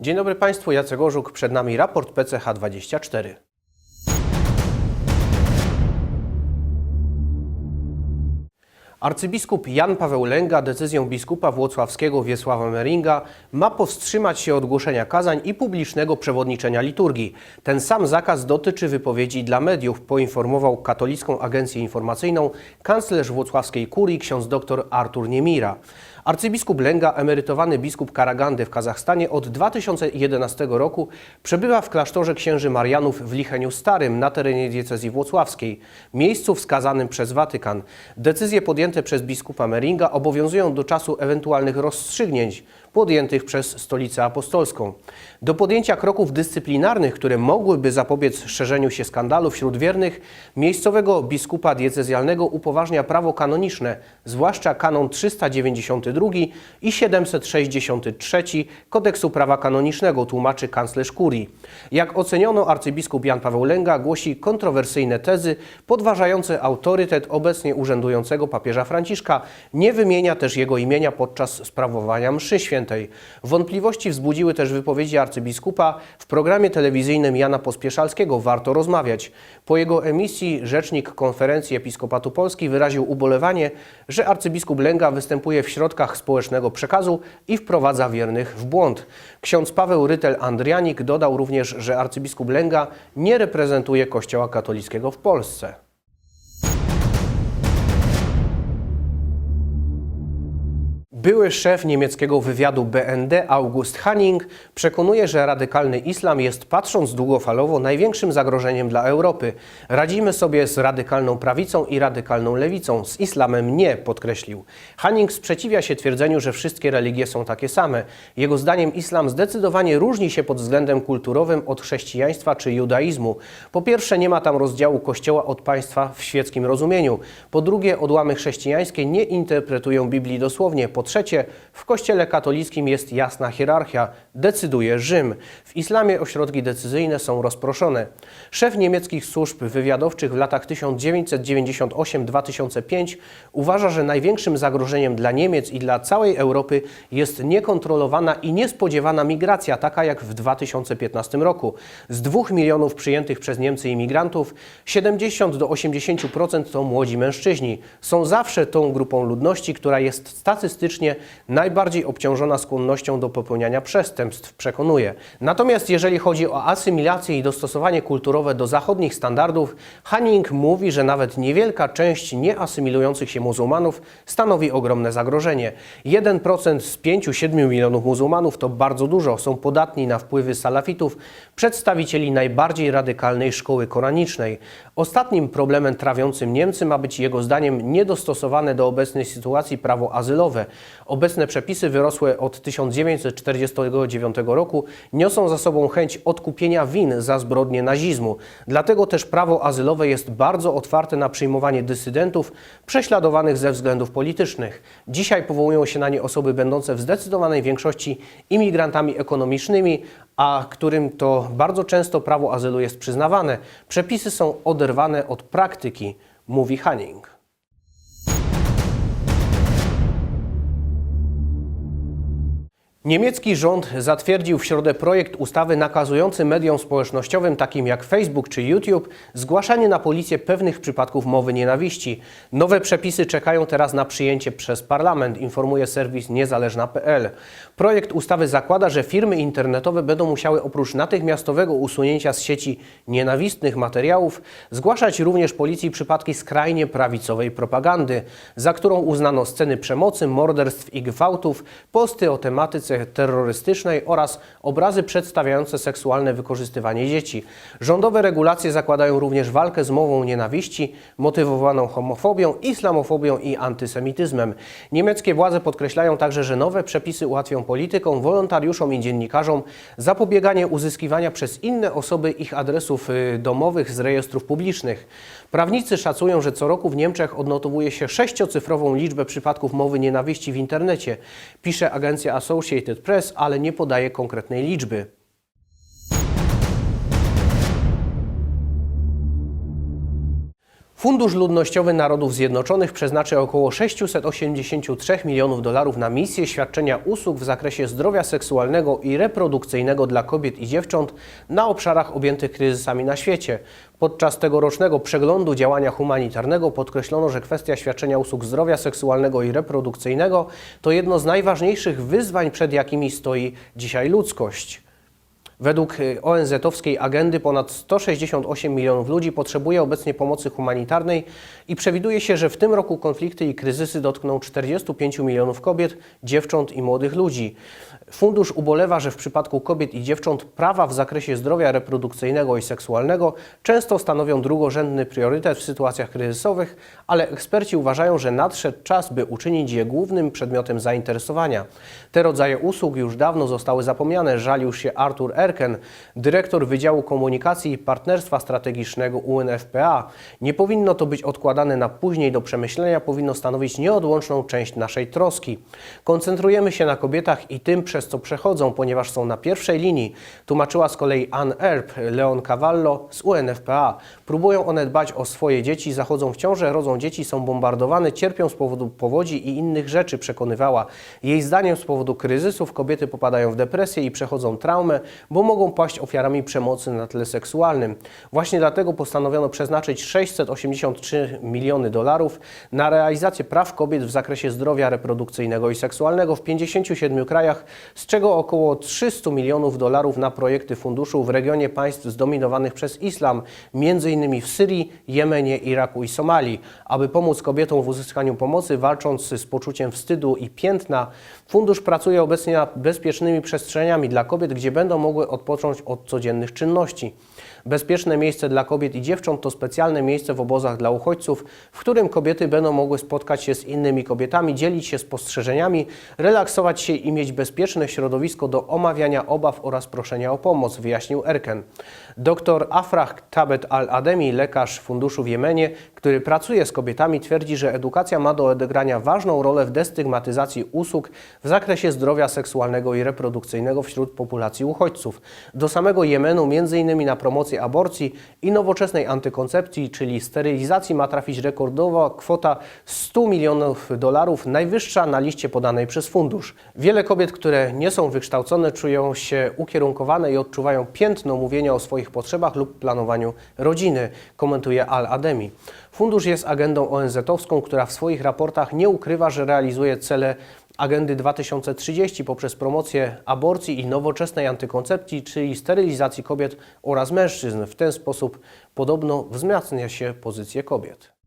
Dzień dobry Państwu, Jacek Orzuk, przed nami raport PCH24. Arcybiskup Jan Paweł Lęga decyzją biskupa włocławskiego Wiesława Meringa ma powstrzymać się od głoszenia kazań i publicznego przewodniczenia liturgii. Ten sam zakaz dotyczy wypowiedzi dla mediów, poinformował katolicką agencję informacyjną kanclerz włocławskiej kurii ksiądz dr Artur Niemira. Arcybiskup Lęga, emerytowany biskup Karagandy w Kazachstanie od 2011 roku przebywa w klasztorze księży Marianów w Licheniu Starym na terenie diecezji włocławskiej, miejscu wskazanym przez Watykan. Decyzje podjęte przez biskupa Meringa obowiązują do czasu ewentualnych rozstrzygnięć podjętych przez Stolicę Apostolską. Do podjęcia kroków dyscyplinarnych, które mogłyby zapobiec szerzeniu się skandalu wśród wiernych, miejscowego biskupa diecezjalnego upoważnia prawo kanoniczne, zwłaszcza kanon 392 i 763 Kodeksu Prawa Kanonicznego, tłumaczy kanclerz kurii. Jak oceniono, arcybiskup Jan Paweł Lęga głosi kontrowersyjne tezy podważające autorytet obecnie urzędującego papieża Franciszka, nie wymienia też jego imienia podczas sprawowania mszy świętej. Wątpliwości wzbudziły też wypowiedzi arcybiskupa w programie telewizyjnym Jana Pospieszalskiego Warto rozmawiać. Po jego emisji rzecznik Konferencji Episkopatu Polski wyraził ubolewanie, że arcybiskup Lęga występuje w środkach społecznego przekazu i wprowadza wiernych w błąd. Ksiądz Paweł Rytel-Andrianik dodał również, że arcybiskup Lęga nie reprezentuje Kościoła katolickiego w Polsce. Były szef niemieckiego wywiadu BND August Hanning przekonuje, że radykalny islam jest, patrząc długofalowo, największym zagrożeniem dla Europy. Radzimy sobie z radykalną prawicą i radykalną lewicą, z islamem nie, podkreślił. Hanning sprzeciwia się twierdzeniu, że wszystkie religie są takie same. Jego zdaniem islam zdecydowanie różni się pod względem kulturowym od chrześcijaństwa czy judaizmu. Po pierwsze, nie ma tam rozdziału kościoła od państwa w świeckim rozumieniu. Po drugie, odłamy chrześcijańskie nie interpretują Biblii dosłownie. Po trzecie, w Kościele katolickim jest jasna hierarchia, decyduje Rzym. W islamie ośrodki decyzyjne są rozproszone. Szef niemieckich służb wywiadowczych w latach 1998-2005 uważa, że największym zagrożeniem dla Niemiec i dla całej Europy jest niekontrolowana i niespodziewana migracja, taka jak w 2015 roku. Z 2 milionów przyjętych przez Niemcy imigrantów 70 do 80% to młodzi mężczyźni. Są zawsze tą grupą ludności, która jest statystycznie najbardziej obciążona skłonnością do popełniania przestępstw, przekonuje. Natomiast jeżeli chodzi o asymilację i dostosowanie kulturowe do zachodnich standardów, Hanning mówi, że nawet niewielka część nieasymilujących się muzułmanów stanowi ogromne zagrożenie. 1% z 5-7 milionów muzułmanów to bardzo dużo, są podatni na wpływy salafitów, przedstawicieli najbardziej radykalnej szkoły koranicznej. Ostatnim problemem trawiącym Niemcy ma być jego zdaniem niedostosowane do obecnej sytuacji prawo azylowe. Obecne przepisy wyrosłe od 1949 roku niosą za sobą chęć odkupienia win za zbrodnie nazizmu. Dlatego też prawo azylowe jest bardzo otwarte na przyjmowanie dysydentów prześladowanych ze względów politycznych. Dzisiaj powołują się na nie osoby będące w zdecydowanej większości imigrantami ekonomicznymi, a którym to bardzo często prawo azylu jest przyznawane. Przepisy są oderwane od praktyki, mówi Hanning. Niemiecki rząd zatwierdził w środę projekt ustawy nakazujący mediom społecznościowym takim jak Facebook czy YouTube zgłaszanie na policję pewnych przypadków mowy nienawiści. Nowe przepisy czekają teraz na przyjęcie przez parlament, informuje serwis niezależna.pl. Projekt ustawy zakłada, że firmy internetowe będą musiały oprócz natychmiastowego usunięcia z sieci nienawistnych materiałów zgłaszać również policji przypadki skrajnie prawicowej propagandy, za którą uznano sceny przemocy, morderstw i gwałtów, posty o tematyce terrorystycznej oraz obrazy przedstawiające seksualne wykorzystywanie dzieci. Rządowe regulacje zakładają również walkę z mową nienawiści, motywowaną homofobią, islamofobią i antysemityzmem. Niemieckie władze podkreślają także, że nowe przepisy ułatwią politykom, wolontariuszom i dziennikarzom zapobieganie uzyskiwania przez inne osoby ich adresów y, domowych z rejestrów publicznych. Prawnicy szacują, że co roku w Niemczech odnotowuje się sześciocyfrową liczbę przypadków mowy nienawiści w internecie, pisze agencja Associated Press, ale nie podaje konkretnej liczby. Fundusz Ludnościowy Narodów Zjednoczonych przeznaczy około 683 milionów dolarów na misję świadczenia usług w zakresie zdrowia seksualnego i reprodukcyjnego dla kobiet i dziewcząt na obszarach objętych kryzysami na świecie. Podczas tegorocznego przeglądu działania humanitarnego podkreślono, że kwestia świadczenia usług zdrowia seksualnego i reprodukcyjnego to jedno z najważniejszych wyzwań, przed jakimi stoi dzisiaj ludzkość. Według y, ONZ-owskiej agendy ponad 168 milionów ludzi potrzebuje obecnie pomocy humanitarnej i przewiduje się, że w tym roku konflikty i kryzysy dotkną 45 milionów kobiet, dziewcząt i młodych ludzi. Fundusz ubolewa, że w przypadku kobiet i dziewcząt prawa w zakresie zdrowia reprodukcyjnego i seksualnego często stanowią drugorzędny priorytet w sytuacjach kryzysowych, ale eksperci uważają, że nadszedł czas, by uczynić je głównym przedmiotem zainteresowania. Te rodzaje usług już dawno zostały zapomniane, żalił się Artur Erken, dyrektor Wydziału Komunikacji i Partnerstwa Strategicznego UNFPA. Nie powinno to być odkładane na później do przemyślenia, powinno stanowić nieodłączną część naszej troski. Koncentrujemy się na kobietach i tym, przez co przechodzą, ponieważ są na pierwszej linii, tłumaczyła z kolei Ann Erb, Leon Cavallo z UNFPA. Próbują one dbać o swoje dzieci, zachodzą w ciążę, rodzą dzieci, są bombardowane, cierpią z powodu powodzi i innych rzeczy, przekonywała. Jej zdaniem z powodu kryzysów kobiety popadają w depresję i przechodzą traumę, bo mogą paść ofiarami przemocy na tle seksualnym. Właśnie dlatego postanowiono przeznaczyć 683 miliony dolarów na realizację praw kobiet w zakresie zdrowia reprodukcyjnego i seksualnego w 57 krajach, z czego około 300 milionów dolarów na projekty funduszu w regionie państw zdominowanych przez islam, m.in. w Syrii, Jemenie, Iraku i Somalii. Aby pomóc kobietom w uzyskaniu pomocy, walcząc z poczuciem wstydu i piętna, fundusz pracuje obecnie nad bezpiecznymi przestrzeniami dla kobiet, gdzie będą mogły odpocząć od codziennych czynności. Bezpieczne miejsce dla kobiet i dziewcząt to specjalne miejsce w obozach dla uchodźców, w którym kobiety będą mogły spotkać się z innymi kobietami, dzielić się spostrzeżeniami, relaksować się i mieć bezpieczne środowisko do omawiania obaw oraz proszenia o pomoc, wyjaśnił Erken. Dr Afrah Tabet Al-Ademi, lekarz funduszu w Jemenie, który pracuje z kobietami, twierdzi, że edukacja ma do odegrania ważną rolę w destygmatyzacji usług w zakresie zdrowia seksualnego i reprodukcyjnego wśród populacji uchodźców. Do samego Jemenu, m.in. na promocję aborcji i nowoczesnej antykoncepcji, czyli sterylizacji, ma trafić rekordowa kwota 100 milionów dolarów, najwyższa na liście podanej przez fundusz. Wiele kobiet, które nie są wykształcone, czują się ukierunkowane i odczuwają piętno mówienia o swoich potrzebach lub planowaniu rodziny, komentuje Al-Ademi. Fundusz jest agendą ONZ-owską, która w swoich raportach nie ukrywa, że realizuje cele Agendy 2030 poprzez promocję aborcji i nowoczesnej antykoncepcji, czyli sterylizacji kobiet oraz mężczyzn. W ten sposób podobno wzmacnia się pozycję kobiet.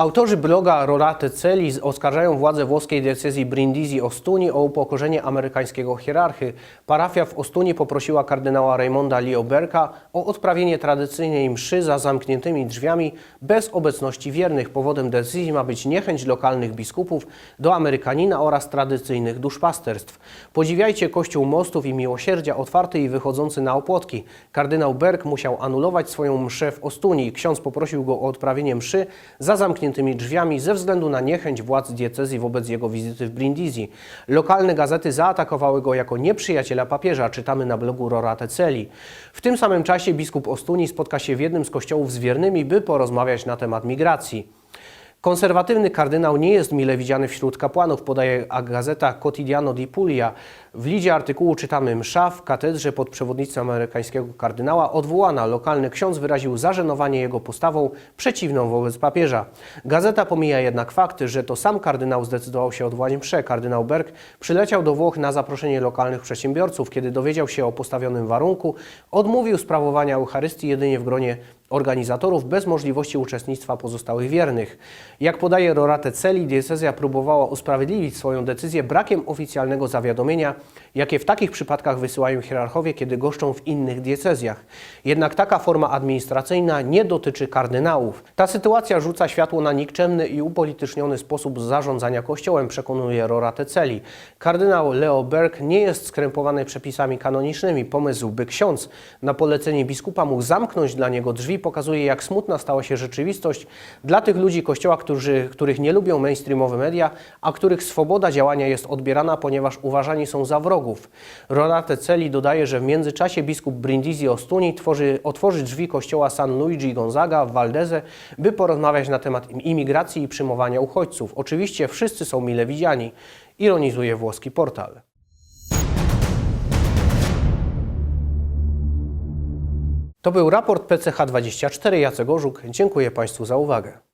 Autorzy bloga Rorate Celi oskarżają władze włoskiej diecezji Brindisi Ostuni o upokorzenie amerykańskiego hierarchy. Parafia w Ostuni poprosiła kardynała Raymonda Lioberka o odprawienie tradycyjnej mszy za zamkniętymi drzwiami bez obecności wiernych. Powodem decyzji ma być niechęć lokalnych biskupów do Amerykanina oraz tradycyjnych duszpasterstw. Podziwiajcie Kościół Mostów i Miłosierdzia otwarty i wychodzący na opłotki. Kardynał Berg musiał anulować swoją mszę w Ostuni. Ksiądz poprosił go o odprawienie mszy za zamkniętymi drzwiami ze względu na niechęć władz diecezji wobec jego wizyty w Brindisi. Lokalne gazety zaatakowały go jako nieprzyjaciela papieża, czytamy na blogu Rorate Celi. W tym samym czasie biskup Ostuni spotka się w jednym z kościołów z wiernymi, by porozmawiać na temat migracji. Konserwatywny kardynał nie jest mile widziany wśród kapłanów, podaje gazeta Quotidiano di Puglia. W lidzie artykułu czytamy msza w katedrze pod przewodnictwem amerykańskiego kardynała odwołana. Lokalny ksiądz wyraził zażenowanie jego postawą przeciwną wobec papieża. Gazeta pomija jednak fakt, że to sam kardynał zdecydował się odwołać mszę. Kardynał Berg przyleciał do Włoch na zaproszenie lokalnych przedsiębiorców. Kiedy dowiedział się o postawionym warunku, odmówił sprawowania Eucharystii jedynie w gronie organizatorów bez możliwości uczestnictwa pozostałych wiernych. Jak podaje Rorate Celi, diecezja próbowała usprawiedliwić swoją decyzję brakiem oficjalnego zawiadomienia, jakie w takich przypadkach wysyłają hierarchowie, kiedy goszczą w innych diecezjach. Jednak taka forma administracyjna nie dotyczy kardynałów. Ta sytuacja rzuca światło na nikczemny i upolityczniony sposób zarządzania kościołem, przekonuje Rorate Celi. Kardynał Leo Berg nie jest skrępowany przepisami kanonicznymi. Pomysł, by ksiądz na polecenie biskupa mógł zamknąć dla niego drzwi pokazuje, jak smutna stała się rzeczywistość dla tych ludzi Kościoła, którzy, których nie lubią mainstreamowe media, a których swoboda działania jest odbierana, ponieważ uważani są za wrogów. Ronate Celi dodaje, że w międzyczasie biskup Brindisi Ostuni tworzy, otworzy drzwi kościoła San Luigi Gonzaga w Valdeze, by porozmawiać na temat imigracji i przyjmowania uchodźców. Oczywiście wszyscy są mile widziani, ironizuje włoski portal. To był raport PCH24. Jacek Orzuk. Dziękuję Państwu za uwagę.